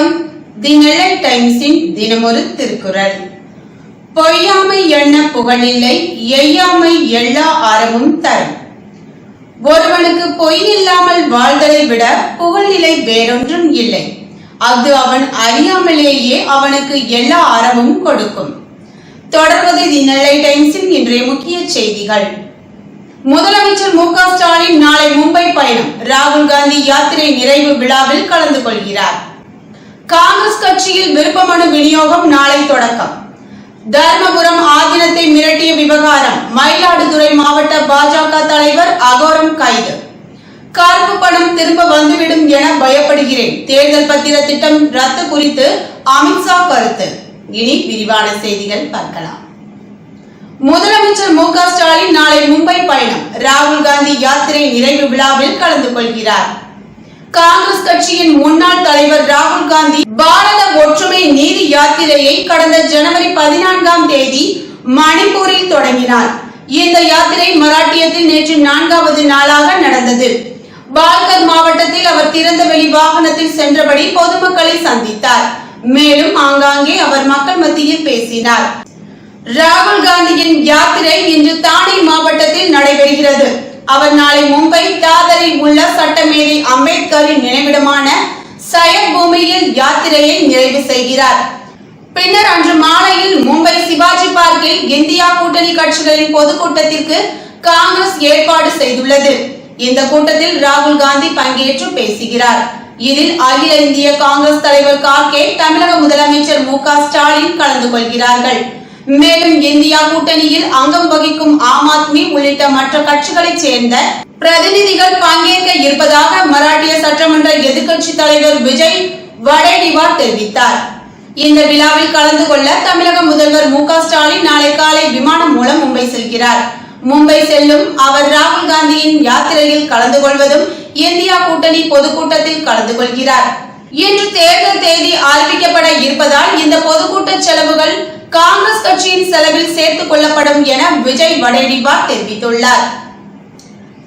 வணக்கம் தி நெல்லை டைம்ஸின் தினமொரு திருக்குறள். பொய்யாமை எண்ண புகழில்லை எய்யாமை எல்லா அறமும் தரும். ஒருவனுக்கு பொய் இல்லாமல் வாழ்தலை விட புகழ்நிலை வேறொன்றும் இல்லை. அது அவன் அறியாமலேயே அவனுக்கு எல்லா அறமும் கொடுக்கும். தொடர்வது தி நெல்லை டைம்ஸின் இன்றைய முக்கிய செய்திகள். முதலமைச்சர் மு ஸ்டாலின் நாளை மும்பை பயணம். ராகுல் காந்தி யாத்திரை நிறைவு விழாவில் கலந்து கொள்கிறார். காங்கிரஸ் கட்சியில் விருப்ப மனு விநியோகம் நாளை தொடக்கம். தர்மபுரம் ஆதீனத்தை மிரட்டிய விவகாரம் மயிலாடுதுறை மாவட்ட பாஜக தலைவர் அகோரம் கைது. கருப்பு பணம் திரும்ப வந்துவிடும் என பயப்படுகிறேன். தேர்தல் பத்திர திட்டம் ரத்து குறித்து அமித்ஷா கருத்து. இனி விரிவான செய்திகள் பார்க்கலாம். முதலமைச்சர் மு ஸ்டாலின் நாளை மும்பை பயணம். ராகுல் காந்தி யாத்திரை நிறைவு விழாவில் கலந்து கொள்கிறார். காங்கிரஸ் கட்சியின் முன்னாள் தலைவர் ராகுல் காந்தி பாரத ஒற்றுமை நீதி யாத்திரையை கடந்த ஜனவரி பதினான்காம் தேதி மணிப்பூரில் தொடங்கினார். இந்த யாத்திரை மராட்டியத்தில் நேற்று நான்காவது நாளாக நடந்தது. பால்கர் மாவட்டத்தில் அவர் திறந்தவெளி வாகனத்தில் சென்றபடி பொதுமக்களை சந்தித்தார். மேலும் ஆங்காங்கே அவர் மக்கள் மத்தியில் பேசினார். ராகுல் காந்தியின் யாத்திரை இன்று தானே மாவட்டத்தில் நடைபெறுகிறது. அவர் நாளை மும்பை தாதரில் உள்ள சட்டமேதை அம்பேத்கரின் நினைவிடமான சயத் பூமியில் யாத்திரையை நிறைவு செய்கிறார். பின்னர் அன்று மாலையில் மும்பை சிவாஜி பார்க்கில் இந்தியா கூட்டணி கட்சிகளின் பொதுக்கூட்டத்திற்கு காங்கிரஸ் ஏற்பாடு செய்துள்ளது. இந்த கூட்டத்தில் ராகுல் காந்தி பங்கேற்று பேசுகிறார். இதில் அகில இந்திய காங்கிரஸ் தலைவர் கார்கே தமிழக முதலமைச்சர் மு க ஸ்டாலின் கலந்து கொள்கிறார்கள். மேலும் இந்தியா கூட்டணியில் அங்கம் வகிக்கும் ஆம் ஆத்மி உள்ளிட்ட மற்ற கட்சிகளைச் சேர்ந்த பிரதிநிதிகள் பங்கேற்க இருப்பதாக மராட்டிய சட்டமன்ற எதிர்க்கட்சி தலைவர் விஜய் வடேடிவார் தெரிவித்தார். இந்த விழாவில் கலந்து கொள்ள தமிழக முதல்வர் மு ஸ்டாலின் நாளை காலை விமானம் மூலம் மும்பை செல்கிறார். மும்பை செல்லும் அவர் ராகுல் காந்தியின் யாத்திரையில் கலந்து கொள்வதும் இந்தியா கூட்டணி பொதுக்கூட்டத்தில் கலந்து கொள்கிறார். இன்று தேர்தல் தேதி அறிவிக்கப்பட இருப்பதால் இந்த பொதுக்கூட்ட செலவுகள் காங்கிரஸ் கட்சியின் செலவில் சேர்த்துக் கொள்ளப்படும் என விஜய் வடேடிவார் தெரிவித்துள்ளார்.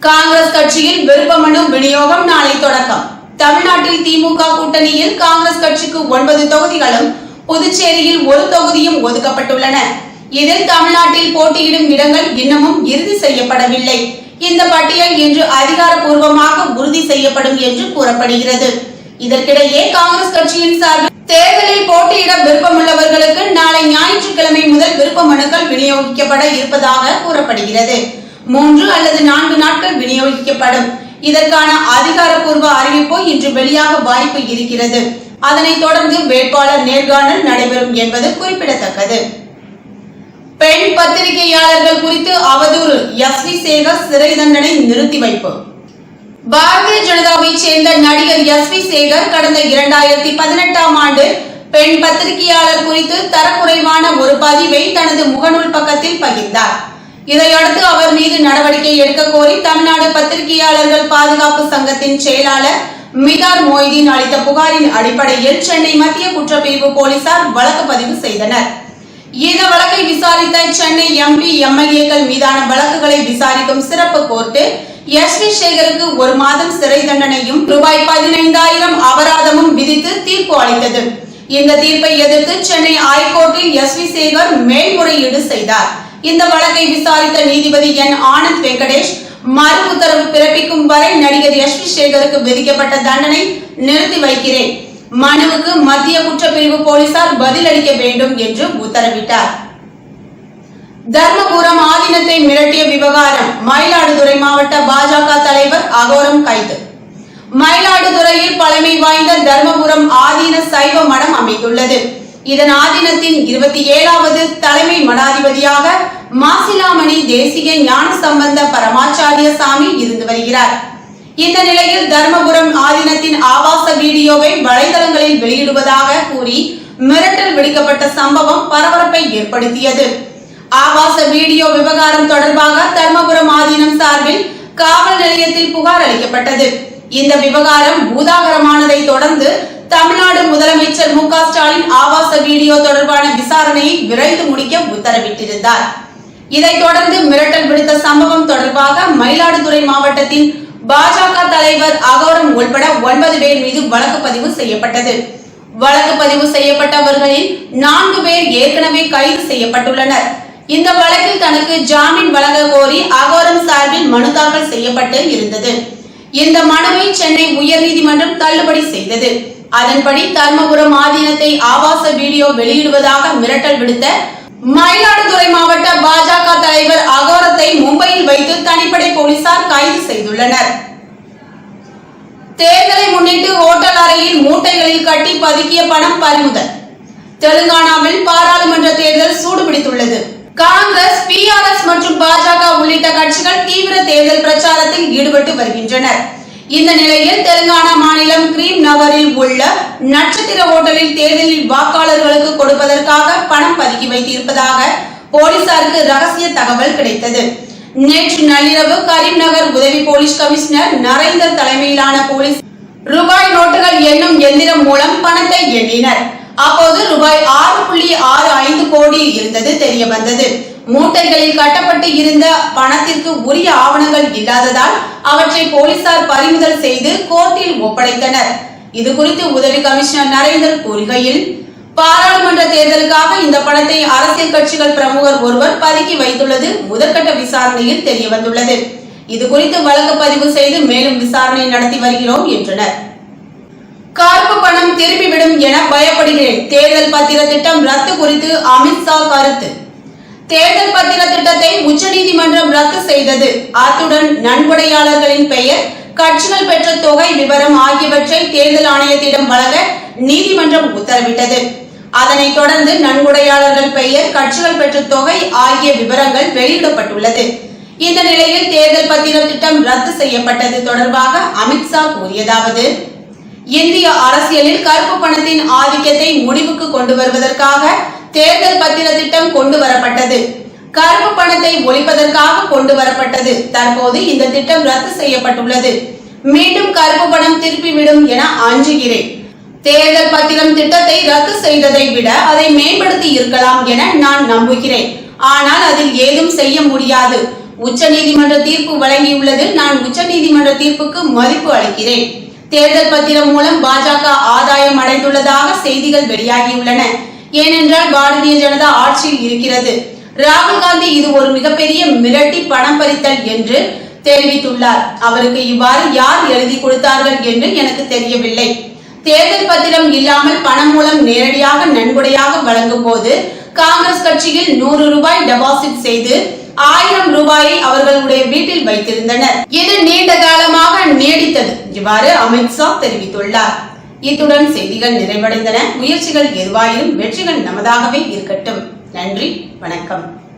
காங்கிரஸ் கட்சியில் விருப்ப மனு விநியோகம் நாளை தொடக்கம். தமிழ்நாட்டில் திமுக கூட்டணியில் காங்கிரஸ் கட்சிக்கு ஒன்பது தொகுதிகளும் புதுச்சேரியில் ஒரு தொகுதியும் ஒதுக்கப்பட்டுள்ளன. இதில் தமிழ்நாட்டில் போட்டியிடும் இடங்கள் இன்னமும் இறுதி செய்யப்படவில்லை. இந்த பட்டியல் இன்று அதிகாரப்பூர்வமாக உறுதி செய்யப்படும் என்று கூறப்படுகிறது. இதற்கிடையே காங்கிரஸ் கட்சியின் சார்பில் தேர்தலில் போட்டியிட விருப்பமுள்ளவர்களுக்கு நாளை ஞாயிற்றுக்கிழமை முதல் விருப்ப மனுக்கள் விநியோகிக்கப்பட இருப்பதாக கூறப்படுகிறது. மூன்று அல்லது நான்கு நாட்கள் விநியோகிக்கப்படும். இதற்கான அதிகாரப்பூர்வ அறிவிப்பு இன்று வெளியாக வாய்ப்பு இருக்கிறது. அதனைத் தொடர்ந்து வேட்பாளர் நேர்காணல் நடைபெறும் என்பது குறிப்பிடத்தக்கது. பெண் பத்திரிகையாளர்கள் குறித்து அவதூறு எஸ் வி சேகர் சிறை தண்டனை நிறுத்தி வைப்பு. பாரதிய ஜனதாவை சேர்ந்த நடிகர் எஸ் வி சேகர் கடந்த இரண்டாயிரத்தி பதினெட்டாம் ஆண்டு பெண் பத்திரிகையாளர் குறித்து தரக்குறைவான ஒரு பதிவை தனது முகநூல் பக்கத்தில் பகிர்ந்தார். இதையடுத்து அவர் மீது நடவடிக்கை எடுக்க கோரி தமிழ்நாடு பத்திரிகையாளர்கள் பாதுகாப்பு சங்கத்தின் செயலாளர் மிதார் மொய்தீன் அளித்த புகாரின் அடிப்படையில் சென்னை மத்திய குற்றப்பிரிவு போலீசார் வழக்கு பதிவு செய்தனர். இந்த வழக்கை விசாரித்த சென்னை எம்பி எம்எல்ஏக்கள் மீதான வழக்குகளை விசாரிக்கும் சிறப்பு கோர்ட்டு யஸ்வி சேகருக்கு ஒரு மாதம் சிறை தண்டனையும் ரூபாய் பதினைந்தாயிரம் அபராதமும் விதித்து தீர்ப்பு அளித்தது. இந்த தீர்ப்பை எதிர்த்து சென்னை ஹைகோர்ட்டில் எஸ்வி சேகர் மேல்முறையீடு செய்தார். இந்த வழக்கை விசாரித்த நீதிபதி என் ஆனந்த் வெங்கடேஷ் மறு உத்தரவு பிறப்பிக்கும் வரை நடிகர் யஸ்வி சேகருக்கு விதிக்கப்பட்ட தண்டனை நிறுத்தி வைக்கிறேன். மனுவுக்கு மத்திய குற்றப்பிரிவு போலீசார் பதிலளிக்க வேண்டும் என்று உத்தரவிட்டார். தர்மபுரம் ஆதீனத்தை மிரட்டிய விவகாரம் மயிலாடுதுறை மாவட்ட பாஜக தலைவர் அகோரம் கைது. மயிலாடுதுறையில் பழமை வாய்ந்த தர்மபுரம் ஆதீன சைவ மடம் அமைந்துள்ளது. இதன் ஆதீனத்தின் இருபத்தி ஏழாவது தலைமை மடாதிபதியாக மாசிலாமணி தேசிய ஞான சம்பந்த பரமாச்சாரிய சாமி இருந்து வருகிறார். இந்த நிலையில் தர்மபுரம் ஆதீனத்தின் ஆபாச வீடியோவை வலைதளங்களில் வெளியிடுவதாக கூறி மிரட்டல் விடுக்கப்பட்ட சம்பவம் பரபரப்பை ஏற்படுத்தியது. ஆபாச வீடியோ விவகாரம் தொடர்பாக தர்மபுரம் ஆதீனம் சார்பில் காவல் நிலையத்தில் புகார் அளிக்கப்பட்டது. இந்த விவகாரம் பூதாகரமானதை தொடர்ந்து தமிழ்நாடு முதலமைச்சர் மு ஸ்டாலின் ஆபாச வீடியோ தொடர்பான விசாரணையை விரைந்து முடிக்க உத்தரவிட்டிருந்தார். இதைத் தொடர்ந்து மிரட்டல் விடுத்த சம்பவம் தொடர்பாக மயிலாடுதுறை மாவட்டத்தின் பாஜக தலைவர் அகோரம் உள்பட ஒன்பது பேர் மீது வழக்கு பதிவு செய்யப்பட்டது. வழக்கு பதிவு செய்யப்பட்டவர்களில் நான்கு பேர் ஏற்கனவே கைது செய்யப்பட்டுள்ளனர். இந்த வழக்கில் தனக்கு ஜாமீன் வழங்க கோரி அகோரம் சார்பில் மனு தாக்கல் செய்யப்பட்டு இருந்தது. இந்த மனுவை சென்னை உயர்நீதிமன்றம் தள்ளுபடி செய்தது. அதன்படி தர்மபுரம் ஆதீனத்தை ஆபாச வீடியோ வெளியிடுவதாக மிரட்டல் விடுத்த மயிலாடுதுறை மாவட்ட பாஜக தலைவர் அகோரத்தை மும்பையில் வைத்து தனிப்படை போலீசார் கைது செய்துள்ளனர். தேர்தலை முன்னிட்டு ஓட்டல் அறையில் மூட்டைகளில் கட்டி பதுக்கிய பணம் பறிமுதல். தெலுங்கானாவில் பாராளுமன்ற தேர்தல் சூடுபிடித்துள்ளது. காங்கிரஸ் பிஆர்எஸ் மற்றும் பாஜக உள்ளிட்ட கட்சிகள் தீவிர தேர்தல் பிரச்சாரத்தில் ஈடுபட்டு வருகின்றனர். இந்த நிலையில் தெலுங்கானா மாநிலம் கிரீம் நகரில் உள்ள நட்சத்திர ஓட்டலில் தேர்தலில் வாக்காளர்களுக்கு கொடுப்பதற்காக பணம் பதுக்கி வைத்திருப்பதாக போலீசாருக்கு ரகசிய தகவல் கிடைத்தது. நேற்று நள்ளிரவு கரீம்நகர் உதவி போலீஸ் கமிஷனர் நரேந்தர் தலைமையிலான போலீஸ் ரூபாய் நோட்டுகள் எண்ணும் எந்திரம் மூலம் பணத்தை எண்ணினர். அப்போது ரூபாய் ஆறு புள்ளி ஆறு ஐந்து கோடி இருந்தது தெரிய வந்தது மூட்டைகளில் கட்டப்பட்டு இருந்த பணத்திற்கு உரிய ஆவணங்கள் இல்லாததால் அவற்றை போலீசார் பறிமுதல் செய்து கோர்ட்டில் ஒப்படைத்தனர். இது குறித்து உதவி கமிஷனர் நரேந்தர் கூறுகையில் பாராளுமன்ற தேர்தலுக்காக இந்த பணத்தை அரசியல் கட்சிகள் பிரமுகர் ஒருவர் பதுக்கி வைத்துள்ளது முதற்கட்ட விசாரணையில் தெரியவந்துள்ளது. இது குறித்து வழக்கு பதிவு செய்து மேலும் விசாரணை நடத்தி வருகிறோம் என்றனர். கருப்பு பணம் திரும்பிவிடும் என பயப்படுகிறேன். தேர்தல் பத்திர திட்டம் ரத்து குறித்து அமித்ஷா கருத்து. தேர்தல் பத்திர திட்டத்தை உச்சநீதிமன்றம் ரத்து செய்தது. அத்துடன் நன்கொடையாளர்களின் பெயர் கட்சிகள் பெற்ற தொகை விவரம் ஆகியவற்றை தேர்தல் ஆணையத்திடம் வழங்க நீதிமன்றம் உத்தரவிட்டது. அதனைத் தொடர்ந்து நன்கொடையாளர்கள் பெயர் கட்சிகள் பெற்ற தொகை ஆகிய விவரங்கள் வெளியிடப்பட்டுள்ளது. இந்த நிலையில் தேர்தல் பத்திர திட்டம் ரத்து செய்யப்பட்டது தொடர்பாக அமித்ஷா கூறியதாவது இந்திய அரசியலில் கருப்பு பணத்தின் ஆதிக்கத்தை முடிவுக்கு கொண்டு வருவதற்காக தேர்தல் பத்திர திட்டம் கொண்டு வரப்பட்டது. கருப்பு பணத்தை ஒழிப்பதற்காக கொண்டு வரப்பட்டது. தற்போது இந்த திட்டம் ரத்து செய்யப்பட்டுள்ளது. மீண்டும் கருப்பு பணம் திருப்பிவிடும் என அஞ்சுகிறேன். தேர்தல் பத்திரம் திட்டத்தை ரத்து செய்ததை விட அதை மேம்படுத்தி இருக்கலாம் என நான் நம்புகிறேன். ஆனால் அதில் ஏதும் செய்ய முடியாது. உச்சநீதிமன்ற தீர்ப்பு வழங்கியுள்ளது நான் உச்சநீதிமன்ற தீர்ப்புக்கு மதிப்பு அளிக்கிறேன். தேர்தல் பத்திரம் மூலம் பாஜக ஆதாயம் அடைந்துள்ளதாக செய்திகள் வெளியாகியுள்ளன. ஏனென்றால் பாரதிய ஜனதா ஆட்சியில் இருக்கிறது. ராகுல் காந்தி இது ஒரு மிகப்பெரிய மிரட்டி பணம் பறித்தல் என்று தெரிவித்துள்ளார். அவருக்கு இவ்வாறு யார் எழுதி கொடுத்தார்கள் என்று எனக்கு தெரியவில்லை. தேர்தல் பத்திரம் இல்லாமல் பணம் மூலம் நேரடியாக நன்கொடையாக வழங்கும் போது காங்கிரஸ் கட்சியில் நூறு ரூபாய் டெபாசிட் செய்து ஆயிரம் ரூபாயை அவர்களுடைய வீட்டில் வைத்திருந்தனர். இது நீண்ட காலமாக நீடித்தது இவ்வாறு அமித்ஷா தெரிவித்துள்ளார். இத்துடன் செய்திகள் நிறைவடைந்தன. முயற்சிகள் எதுவாயினும் வெற்றிகள் நமதாகவே இருக்கட்டும். நன்றி வணக்கம்.